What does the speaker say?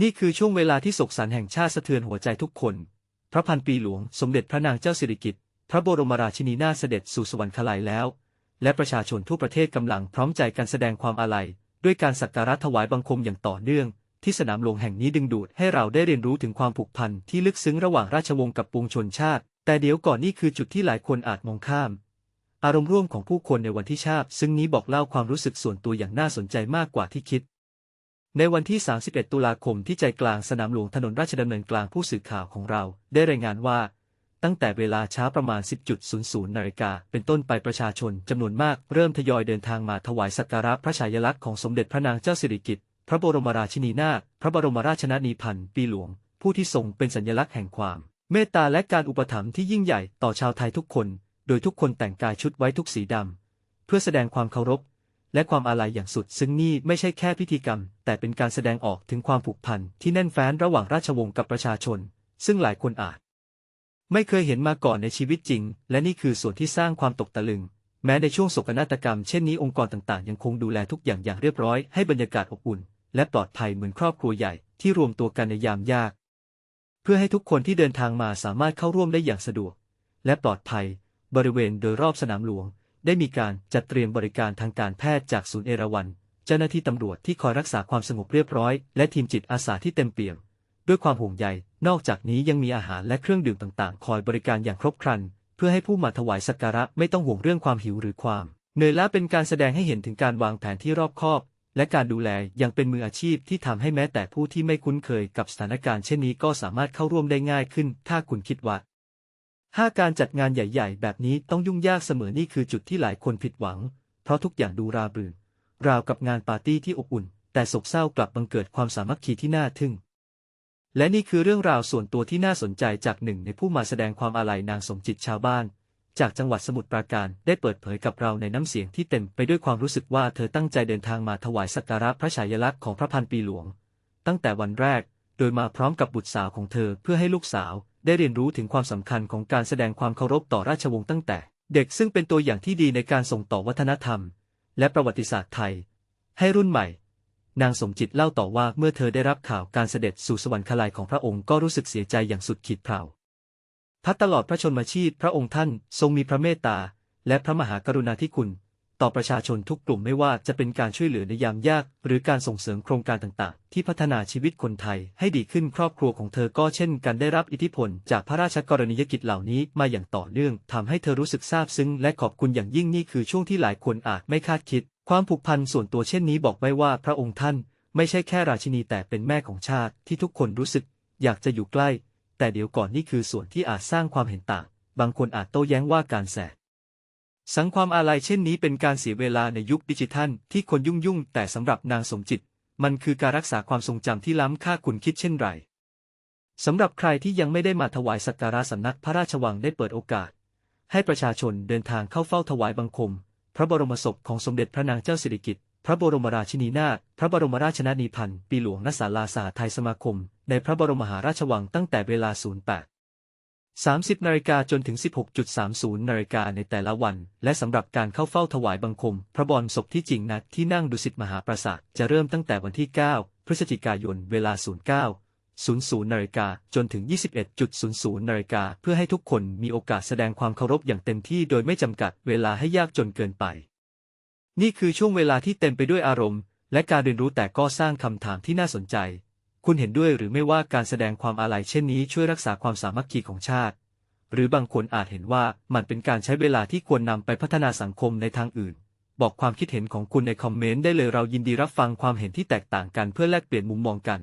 นี่คือช่วงเวลาที่โศกสันแห่งชาติสะเทือนหัวใจทุกคน พระพันปีหลวงสมเด็จพระนางเจ้าสิริกิติ์พระบรมราชินีนาถเสด็จสู่สวรรคาลัยแล้ว และประชาชนทั่วประเทศกำลังพร้อมใจกันแสดงความอาลัย ด้วยการสักการะถวายบังคมอย่างต่อเนื่อง ที่สนามหลวงแห่งนี้ดึงดูดให้เราได้เรียนรู้ถึงความผูกพันที่ลึกซึ้งระหว่างราชวงศ์กับปวงชนชาติ แต่เดี๋ยวก่อนนี่คือจุดที่หลายคนอาจมองข้าม อารมณ์ร่วมของผู้คนในวันที่ชาติ ซึ่งนี้บอกเล่าความรู้สึกส่วนตัวอย่างน่าสนใจมากกว่าที่คิด ในวันที่ 31 ตุลาคมที่ใจกลางสนามหลวงถนนราชดำเนินกลางผู้สื่อข่าวของเราได้รายงานว่า ตั้งแต่เวลาเช้าประมาณ 10.00 นาฬิกาเป็นต้นไปประชาชนจำนวนมากเริ่มทยอยเดินทางมาถวายสักการะพระฉายาลักษณ์ของสมเด็จพระนางเจ้าสิริกิติ์พระบรมราชินีนาถพระบรมราชนนีพันธ์ปีหลวง ผู้ที่ทรงเป็นสัญลักษณ์แห่งความ เมตตาและการอุปถัมภ์ที่ยิ่งใหญ่ต่อชาวไทยทุกคน โดยทุกคนแต่งกายชุดไว้ทุกสีดำเพื่อแสดงความเคารพ และความอาลัยอย่างสุด ซึ่งนี่ไม่ใช่แค่พิธีกรรม แต่เป็นการแสดงออกถึงความผูกพันที่แน่นแฟ้นระหว่างราชวงศ์กับประชาชน ซึ่งหลายคนอาจ ไม่เคยเห็นมาก่อนในชีวิตจริง และนี่คือส่วนที่สร้างความตกตะลึง แม้ในช่วงโศกนาฏกรรมเช่นนี้องค์กรต่างๆ ยังคงดูแลทุกอย่างอย่างเรียบร้อยให้บรรยากาศอบอุ่น และปลอดภัยเหมือนครอบครัวใหญ่ที่รวมตัวกันในยามยาก เพื่อให้ทุกคนที่เดินทางมาสามารถเข้าร่วมได้อย่างสะดวก และปลอดภัย บริเวณโดยรอบสนามหลวง ได้มีการจัดเตรียมบริการทางการแพทย์จากศูนย์เอราวัณเจ้าหน้าที่ตำรวจที่คอยรักษาความสงบเรียบร้อย และทีมจิตอาสาที่เต็มเปี่ยม ด้วยความห่วงใย นอกจากนี้ยังมีอาหารและเครื่องดื่มต่างๆ คอยบริการอย่างครบครัน เพื่อให้ผู้มาถวายสักการะไม่ต้องห่วงเรื่องความหิวหรือความเหนื่อยล้าเป็นการแสดงให้เห็นถึงการวางแผนที่รอบคอบ และการดูแลอย่างเป็นมืออาชีพที่ทำให้แม้แต่ผู้ที่ไม่คุ้นเคยกับสถานการณ์เช่นนี้ก็สามารถเข้าร่วมได้ง่ายขึ้น ถ้าคุณคิดว่า ถ้าการจัดงานใหญ่ ๆ แบบนี้ต้องยุ่งยากเสมอนี่คือจุดที่หลายคนผิดหวัง เพราะทุกอย่างดูราบรื่น ราวกับงานปาร์ตี้ที่อบอุ่น แต่โศกเศร้ากลับบังเกิดความสามัคคีที่น่าทึ่ง และนี่คือเรื่องราวส่วนตัวที่น่าสนใจจากหนึ่งในผู้มาแสดงความอาลัยนางสมจิตชาวบ้าน จากจังหวัดสมุทรปราการได้เปิดเผยกับเราในน้ำเสียงที่เต็มไปด้วยความรู้สึกว่าเธอตั้งใจเดินทางมาถวายสักการะพระฉายาลักษณ์ของพระพันปีหลวง ตั้งแต่วันแรก โดยมาพร้อมกับบุตรสาวของเธอเพื่อให้ลูกสาว ได้เรียนรู้ถึงความสำคัญของการแสดงความเคารพต่อราชวงศ์ตั้งแต่ เด็กซึ่งเป็นตัวอย่างที่ดีในการส่งต่อวัฒนธรรม และประวัติศาสตร์ไทย ให้รุ่นใหม่ นางสมจิตเล่าต่อว่าเมื่อเธอได้รับข่าวการเสด็จสู่สวรรคลัยของพระองค์ก็รู้สึกเสียใจอย่างสุดขีดเผาพัดตลอดพระชนมชีพพระองค์ท่านทรงมีพระเมตตาและพระมหากรุณาธิคุณ ต่อประชาชนทุกกลุ่มไม่ว่าจะเป็นการช่วยเหลือในยามยาก หรือการส่งเสริมโครงการต่างๆ ที่พัฒนาชีวิตคนไทยให้ดีขึ้นครอบครัวของเธอก็เช่นกันได้รับอิทธิพล จากพระราชกรณียกิจเหล่านี้มาอย่างต่อเนื่องทำให้เธอรู้สึกซาบซึ้งและขอบคุณอย่างยิ่งนี่คือช่วงที่หลายคนอาจไม่คาดคิด ความผูกพันส่วนตัวเช่นนี้บอกไว้ว่าพระองค์ท่าน ไม่ใช่แค่ราชินีแต่เป็นแม่ของชาติที่ทุกคนรู้สึก อยากจะอยู่ใกล้ แต่เดี๋ยวก่อนนี่คือส่วนที่อาจสร้างความเห็นต่าง บางคนอาจโต้แย้งว่าการแส สังความอาลัยเช่นนี้เป็นการเสียเวลาในยุคดิจิทัลที่คนยุ่งยุ่งแต่สำหรับนางสมจิต มันคือการรักษาความทรงจำที่ล้ำค่าคุณคิดเช่นไรสำหรับใครที่ยังไม่ได้มาถวายสักการะสำนักพระราชวังได้เปิดโอกาส ให้ประชาชนเดินทางเข้าเฝ้าถวายบังคม พระบรมศพของสมเด็จพระนางเจ้าสิริกิติ์พระบรมราชินีนาถพระบรมราชนนีพันธ์ปีหลวงณศาลาสหไทยสมาคม ในพระบรมมหาราชวังตั้งแต่เวลา 08 30นาฬิกาจนถึง 16.30นาฬิกาในแต่ละวัน และสำหรับการเข้าเฝ้าถวายบังคม พระบรมศพที่จริงนัดที่นั่งดุสิตมหาปราสาทจะเริ่มตั้งแต่วันที่ 9 พฤศจิกายนเวลา 09 00นาฬิกาจนถึง 21.00นาฬิกาเพื่อให้ทุกคนมีโอกาสแสดงความเคารพอย่างเต็มที่โดยไม่จำกัดเวลาให้ยากจนเกินไป นี่คือช่วงเวลาที่เต็มไปด้วยอารมณ์ และการเรียนรู้แต่ก็สร้างคำถามที่น่าสนใจ คุณเห็นด้วยหรือไม่ว่าการแสดงความอาลัยเช่นนี้ช่วยรักษาความสามัคคีของชาติ หรือบางคนอาจเห็นว่ามันเป็นการใช้เวลาที่ควรนำไปพัฒนาสังคมในทางอื่น บอกความคิดเห็นของคุณในคอมเมนต์ได้เลยเรายินดีรับฟังความเห็นที่แตกต่างกันเพื่อแลกเปลี่ยนมุมมองกัน